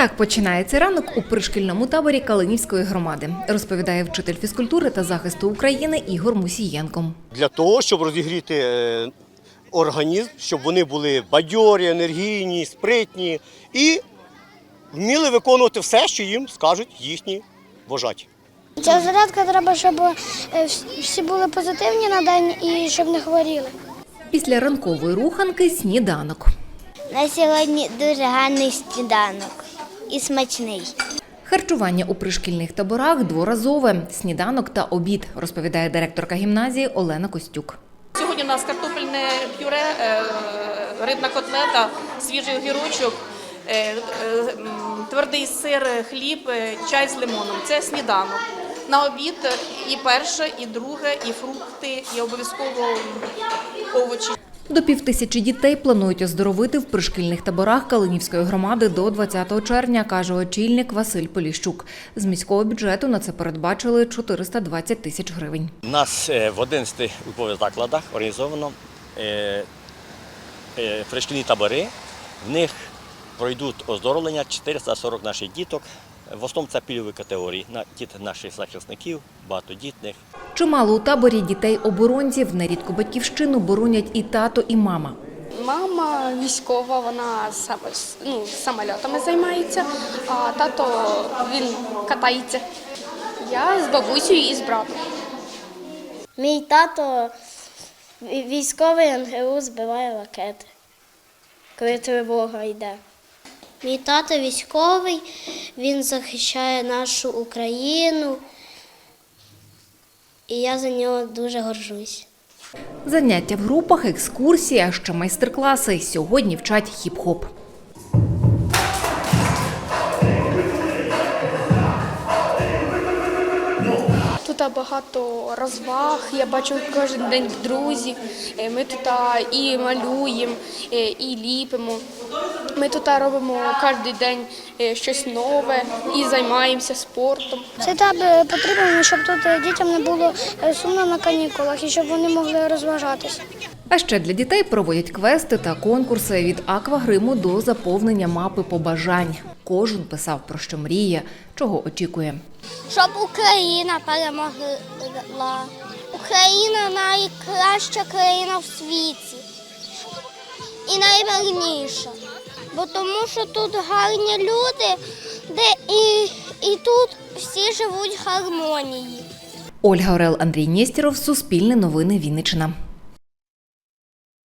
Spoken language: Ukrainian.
Так починається ранок у пришкільному таборі Калинівської громади, розповідає вчитель фізкультури та захисту України Ігор Мусієнко. для того, щоб розігріти е, організм, щоб вони були бадьорі, енергійні, спритні і вміли виконувати все, що їм скажуть їхні вожаті. Ця зарядка треба, щоб е, всі були позитивні на день і щоб не хворіли. Після ранкової руханки сніданок. На сьогодні дуже гарний сніданок і смачний. Харчування у пришкільних таборах дворазове сніданок та обід, розповідає директорка гімназії Олена Костюк. Сьогодні у нас картопельне пюре, е, рибна котлета, свіжий огірочок, е, е, твердий сир, хліб, чай з лимоном. Це сніданок. На обід і перше, і друге, і фрукти, і обов'язково овочі. До півтисячі дітей планують оздоровити в пришкільних таборах Калинівської громади до 20 червня, каже очільник Василь Поліщук. З міського бюджету на це передбачили 420 тисяч гривень. У нас е, в 11 учбових закладах організовано е, е, пришкільні табори. В них пройдуть оздоровлення 440 наших діток. В основному це пільгові категорії. На- Діти наших захисників, багатодітних. Чимало у таборі дітей-оборонців нерідко батьківщину боронять і тато, і мама. Мама військова, вона саме ну, самольотами займається, а тато він катається. Я з бабусею і з братом. Мій тато військовий НГУ збиває ракети, коли тривога йде. Мій тато військовий, він захищає нашу Україну, і я за нього дуже горжусь. Заняття в групах, екскурсії, а ще майстер-класи. Сьогодні вчать хіп-хоп. Тут багато розваг, я бачу кожен день друзів. Е, Ми тут і малюємо, е, і ліпимо. Ми тут робимо кожен день е, щось нове і займаємося спортом. Цей табір потрібен, щоб тут дітям не було сумно на канікулах і щоб вони могли розважатися. А ще для дітей проводять квести та конкурси від аквагриму до заповнення мапи побажань. Кожен писав про що мріє, чого очікує. Щоб Україна перемогла. Україна найкраща країна в світі. І найгарніша. Бо тому що тут гарні люди, де і, і тут всі живуть в гармонії. Ольга Орел, Андрій Нєстєров, Суспільне новини Вінниччина.